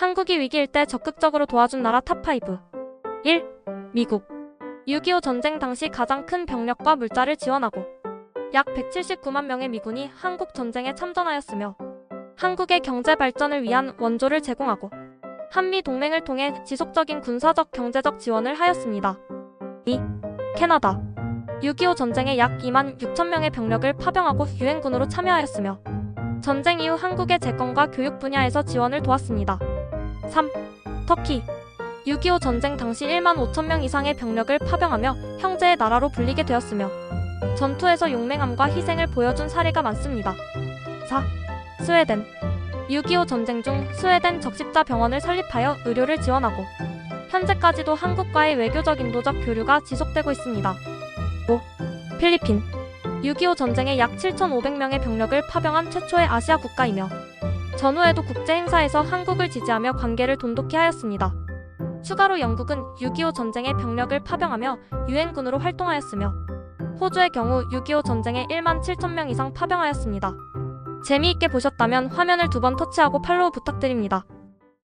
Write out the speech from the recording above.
한국이 위기일 때 적극적으로 도와준 나라 탑5 1. 미국 6.25 전쟁 당시 가장 큰 병력과 물자를 지원하고 약 179만 명의 미군이 한국 전쟁에 참전하였으며 한국의 경제 발전을 위한 원조를 제공하고 한미 동맹을 통해 지속적인 군사적 경제적 지원을 하였습니다. 2. 캐나다 6.25 전쟁에 약 2만 6천 명의 병력을 파병하고 유엔군으로 참여하였으며 전쟁 이후 한국의 재건과 교육 분야에서 지원을 도왔습니다. 3. 터키 6.25 전쟁 당시 1만 5천 명 이상의 병력을 파병하며 형제의 나라로 불리게 되었으며 전투에서 용맹함과 희생을 보여준 사례가 많습니다. 4. 스웨덴 6.25 전쟁 중 스웨덴 적십자 병원을 설립하여 의료를 지원하고 현재까지도 한국과의 외교적 인도적 교류가 지속되고 있습니다. 5. 필리핀 6.25 전쟁에 약 7,500명의 병력을 파병한 최초의 아시아 국가이며 전후에도 국제 행사에서 한국을 지지하며 관계를 돈독히 하였습니다. 추가로 영국은 6.25 전쟁에 병력을 파병하며 유엔군으로 활동하였으며 호주의 경우 6.25 전쟁에 1만 7천 명 이상 파병하였습니다. 재미있게 보셨다면 화면을 두 번 터치하고 팔로우 부탁드립니다.